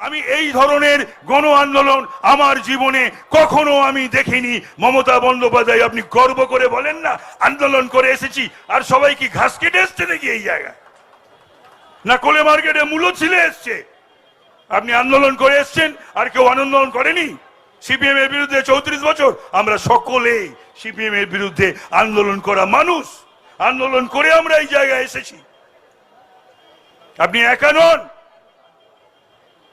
আমি এই ধরনের গণ আন্দোলন আমার জীবনে কখনো আমি দেখিনি। মমতা বন্দ্যোপাধ্যায়, আপনি গর্ব করে বলেন না, আন্দোলন করে এসেছি আর সবাই কি ঘাস কেটে এসছে নাকি এই জায়গায়? না কোলে মার্কেটে মূল্য ছিলে এসছে? আপনি আন্দোলন করে এসছেন, আর কেউ আন্দোলন করেনি? সিপিএম এর বিরুদ্ধে চৌত্রিশ বছর আমরা সকলে সিপিএম এর বিরুদ্ধে আন্দোলন করা মানুষ। আন্দোলন করে আমরা এই জায়গায় এসেছি। আপনি একা নন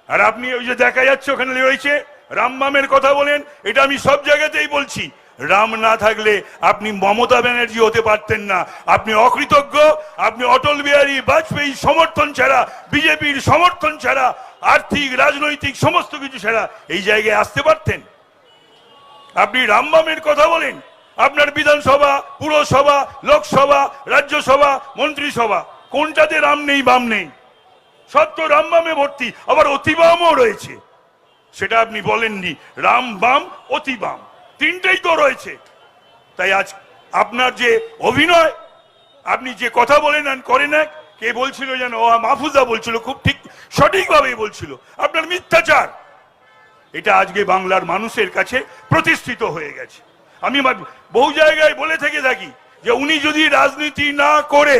আর আপনি ওই যে দেখা যাচ্ছে ওখানে রয়েছে রামবামের কথা বলেন, এটা আমি সব জায়গাতেই বলছি। রাম না থাকলে আপনি মমতা ব্যানার্জি হতে পারতেন না। আপনি অকৃতজ্ঞ, আপনি অটল বিহারী বাজপেয়ী সমর্থন ছাড়া, বিজেপির সমর্থন ছাড়া, আর্থিক, রাজনৈতিক, সমস্ত কিছু ছাড়া এই জায়গায় আসতে পারতেন। আপনি রামবামের কথা বলেন, আপনার বিধানসভা, পুরসভা, লোকসভা, রাজ্যসভা, মন্ত্রিসভা, কোনটাতে রাম নেই, বাম নেই? সব তো রামবামে ভর্তি, আবার অতিবামও রয়েছে। সেটা আপনি বলেননি, রাম বাম, অতিবাম, তিনটেই তো রয়েছে। তাই আজ আপনার যে অভিনয়, আপনি যে কথা বলেন করেন এক কে বলছিল যেন, ও মাহফুজা বলছিল, খুব ঠিক সঠিকভাবেই বলছিল। আপনার মিথ্যাচার, এটা আজকে বাংলার মানুষের কাছে প্রতিষ্ঠিত হয়ে গেছে। আমি বহু জায়গায় বলে থেকে থাকি যে, উনি যদি রাজনীতি না করে,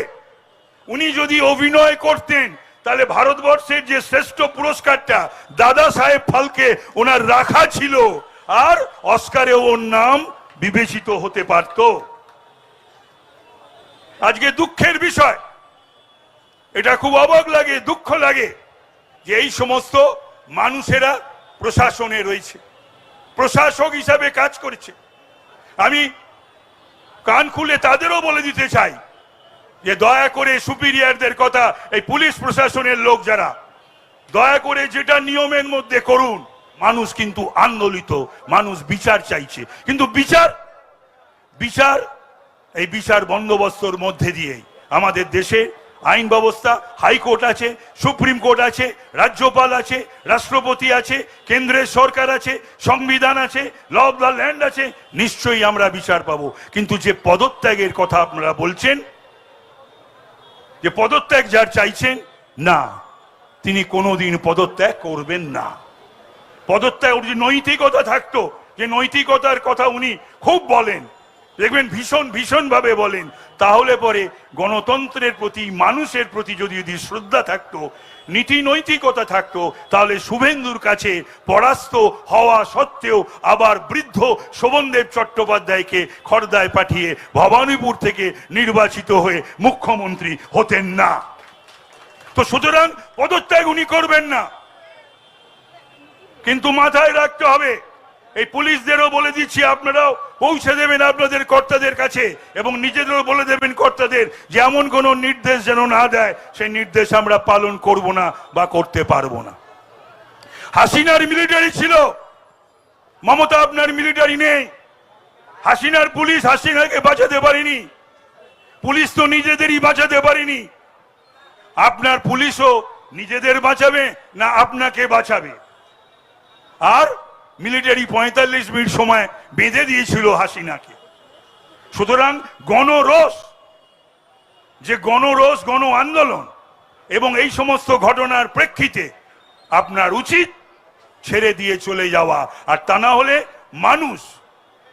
উনি যদি অভিনয় করতেন তাহলে ভারতবর্ষের যে শ্রেষ্ঠ পুরস্কারটা দাদা সাহেব ফালকে ওনার রাখা ছিল, আর অস্কারে ওর নাম বিবেচিত হতে পারত। আজকে দুঃখের বিষয়। এটা খুব অবাক লাগে, দুঃখ লাগে যে এই সমস্ত মানুষেরা প্রশাসনে রয়েছে, প্রশাসক হিসাবে কাজ করেছে। আমি কান খুলে তাদেরও বলে দিতে চাই যে দয়া করে সুপিরিয়ারদের কথা এই পুলিশ প্রশাসনের লোক যারা, দয়া করে যেটা নিয়মের মধ্যে করুন, মানুষ কিন্তু আন্দোলিত, মানুষ বিচার চাইছে। কিন্তু বিচার বিচার, এই বিচার বন্দোবস্তর মধ্যে দিয়েই। আমাদের দেশে আইন ব্যবস্থা, হাইকোর্ট আছে, সুপ্রিম কোর্ট আছে, রাজ্যপাল আছে, রাষ্ট্রপতি আছে, কেন্দ্রের সরকার আছে, সংবিধান আছে, ল অফ দ্য ল্যান্ড আছে, নিশ্চয়ই আমরা বিচার পাবো। কিন্তু যে পদত্যাগের কথা আপনারা বলছেন যে পদত্যাগ যার চাইছেন, না, তিনি কোনোদিন পদত্যাগ করবেন না। পদত্যাগ ওর যে নৈতিকতা থাকতো, যে নৈতিকতার কথা উনি খুব বলেন। দেখবেন ভীষণ ভীষণ ভাবে বলেন, তাহলে পরে গণতন্ত্রের প্রতি, মানুষের প্রতি যদি যদি শ্রদ্ধা থাকতো, নীতি নৈতিকতা থাকতো, তাহলে শুভেন্দুর কাছে পরাস্ত হওয়া সত্ত্বেও আবার বৃদ্ধ শোভনদেব চট্টোপাধ্যায়কে খর্দায় পাঠিয়ে ভবানীপুর থেকে নির্বাচিত হয়ে মুখ্যমন্ত্রী হতেন না। তো সুতরাং পদত্যাগ উনি করবেন না। কিন্তু মাথায় রাখতে হবে, এই পুলিশদেরও বলে দিচ্ছি আপনারাও পৌঁছে দেবেন আপনাদের কর্তাদের কাছে এবং নিজেদেরও বলে দেবেন কর্তাদের যে এমন কোনো নির্দেশ যেন না দেয়, সেই নির্দেশ আমরা পালন করব না বা করতে পারব না। হাসিনার মিলিটারি ছিল, মমতা আপনার মিলিটারি নেই। হাসিনার পুলিশ হাসিনাকে বাঁচাতে পারেনি। পুলিশ তো নিজেদেরই বাঁচাতে পারেনি। আপনার পুলিশও নিজেদের বাঁচাবে না আপনাকে বাঁচাবে। আর মিলিটারি পঁয়তাল্লিশ মিনিট সময় বেঁধে দিয়েছিল হাসিনাকে। সুতরাং গণরোষ, যে গণরোষ, গণ আন্দোলন এবং এই সমস্ত ঘটনার প্রেক্ষিতে আপনার উচিত ছেড়ে দিয়ে চলে যাওয়া। আর তা না হলে মানুষ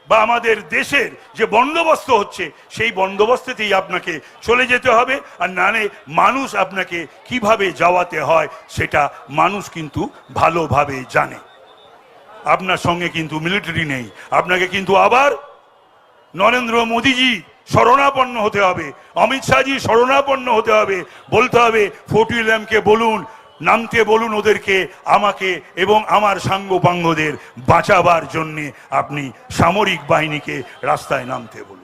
বা আমাদের দেশের যে বন্দোবস্ত হচ্ছে, সেই বন্দোবস্তেতেই আপনাকে চলে যেতে হবে। আর নালে মানুষ আপনাকে কীভাবে যাওয়াতে হয়, সেটা মানুষ কিন্তু ভালোভাবে জানে। আপনার সঙ্গে কিন্তু মিলিটারি নেই। আপনাকে কিন্তু আবার নরেন্দ্র মোদীজি শরণাপন্ন হতে হবে। অমিত শাহজি শরণাপন্ন হতে হবে। বলতে হবে ফটিলামকে বলুন, নামতে বলুন ওদেরকে, আমাকে এবং আমার সাঙ্গপাঙ্গদের বাঁচাবার জন্যে আপনি সামরিক বাহিনীকে রাস্তায় নামতে বলুন।